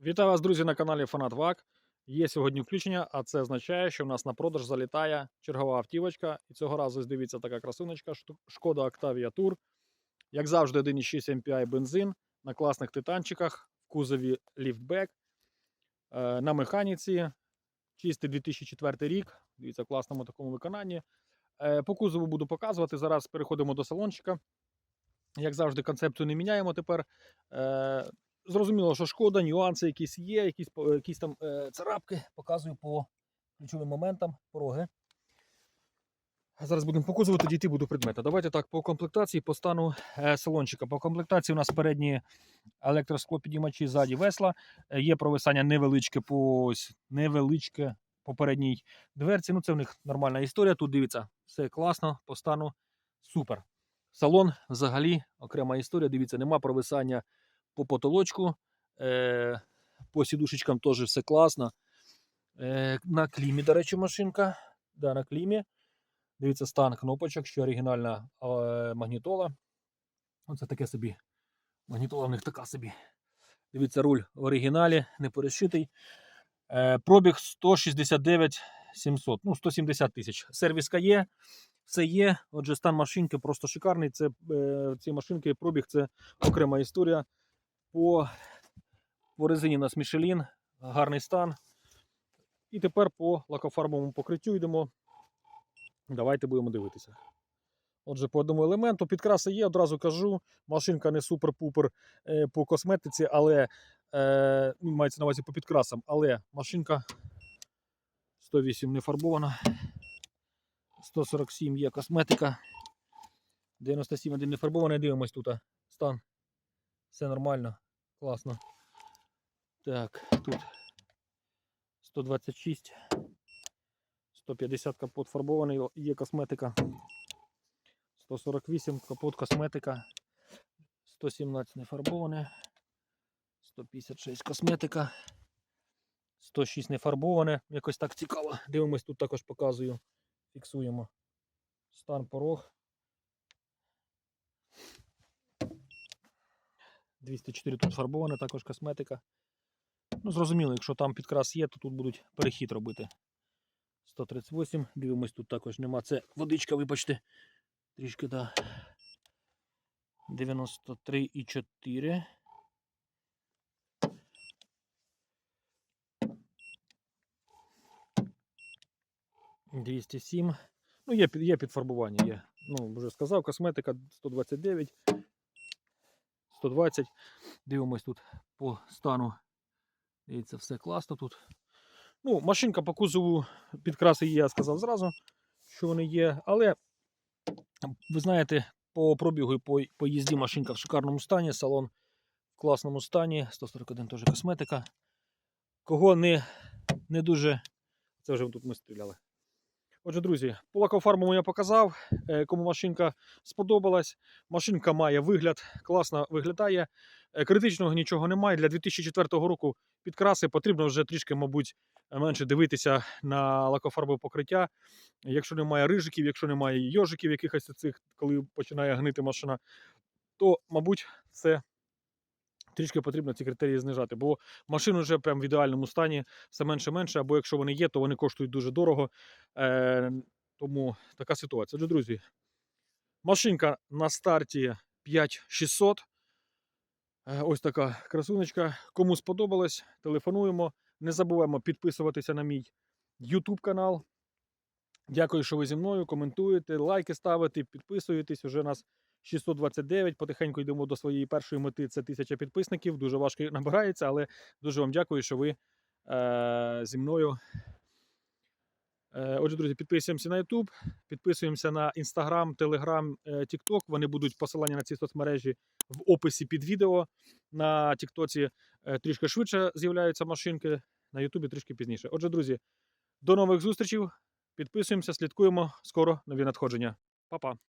Вітаю вас, друзі, на каналі Фанат ВАК. Є сьогодні включення, а це означає, що в нас на продаж залітає чергова автівочка. І цього разу дивіться така красуночка Шкода Octavia Tour. Як завжди, 1,6 MPI бензин на класних титанчиках, в кузові ліфтбек, е, на механіці. Чистий 2004 рік. Дивіться, в класному такому виконанні. Е, По кузову буду показувати. Зараз переходимо до салончика. Як завжди, концепцію не міняємо тепер. Е, Зрозуміло, що шкода, нюанси якісь є, якісь, якісь там е, царапки, показую по ключовим моментам, пороги. Зараз будемо показувати, тоді йти буду предмети. Давайте так, по комплектації, по стану салончика. По комплектації у нас передні електросклопідіймачі, ззаді весла. Є провисання невеличке по ось, невеличке по передній дверці. Ну, це в них нормальна історія. Тут дивіться, все класно, по стану супер. Салон взагалі окрема історія. Дивіться, нема провисання по потолочку. Е, по сідушечкам теж все класно. Е, на клімі, до речі, машинка. Да, на клімі. Дивіться, стан кнопочок, що оригінальна е, магнітола. Оце таке собі. Магнітола в них така собі. Дивіться, руль в оригіналі, не перешитий. Е, пробіг 169 700, ну 170 тисяч. Сервіска є, все є. Отже, стан машинки просто шикарний. Це, е, ці машинки пробіг це окрема історія. По, по резині у нас Мішелін, гарний стан. І тепер по лакофарбовому покриттю йдемо. Давайте будемо дивитися. Отже, по одному елементу підкраси є, одразу кажу. Машинка не супер-пупер е, по косметиці, але е, ну, мається на увазі по підкрасам, але машинка 108 не фарбована. 147 є косметика. 97 один не фарбований. Дивимось тут стан. Все нормально, класно. Так, тут 126, 150 капот фарбований, є косметика. 148 капот косметика. 117 не фарбоване. 156 косметика. 106 не фарбоване. Якось так цікаво. Дивимось, тут також показую. Фіксуємо. Стан порог. 204 тут фарбоване, також косметика. Ну, зрозуміло, якщо там підкрас є, то тут будуть перехід робити. 138. Дивимось, тут також нема. Це водичка, вибачте. Трішки, да. 93,4. Двісті сім. Ну, є, є підфарбування, є. Ну, вже сказав, косметика 129, 120. Дивимось тут по стану. Дивіться, все класно тут. Ну, машинка по кузову підкраси я сказав зразу, що вони є. Але ви знаєте, по пробігу і по, по їзді машинка в шикарному стані, салон в класному стані. 141 теж косметика. Кого не, не дуже. Це вже тут ми стріляли. Отже, друзі, по лакофармовому я показав, е, кому машинка сподобалась. Машинка має вигляд, класно виглядає. Е, Критичного нічого немає. Для 2004 року підкраси потрібно вже трішки, мабуть, менше дивитися на лакофарбове покриття. Якщо немає рижиків, якщо немає йожиків, якихось цих, коли починає гнити машина, то, мабуть, це трішки потрібно ці критерії знижати. Бо машини вже прям в ідеальному стані все менше менше, або якщо вони є, то вони коштують дуже дорого. Е, тому така ситуація. Отже, друзі, машинка на старті 5600. Е, Ось така красунечка. Кому сподобалось, телефонуємо. Не забуваємо підписуватися на мій YouTube канал. Дякую, що ви зі мною. Коментуєте, лайки ставите, підписуєтесь. Уже нас 629. Потихеньку йдемо до своєї першої мети. Це 1000 підписників. Дуже важко набирається, але дуже вам дякую, що ви е, зі мною. Е, Отже, друзі, підписуємося на YouTube, підписуємося на Instagram, Telegram, е, TikTok. Вони будуть посилання на ці соцмережі в описі під відео. На TikTok е, трішки швидше з'являються машинки, на YouTube трішки пізніше. Отже, друзі, до нових зустрічей. Підписуємося, слідкуємо. Скоро нові надходження. Па-па.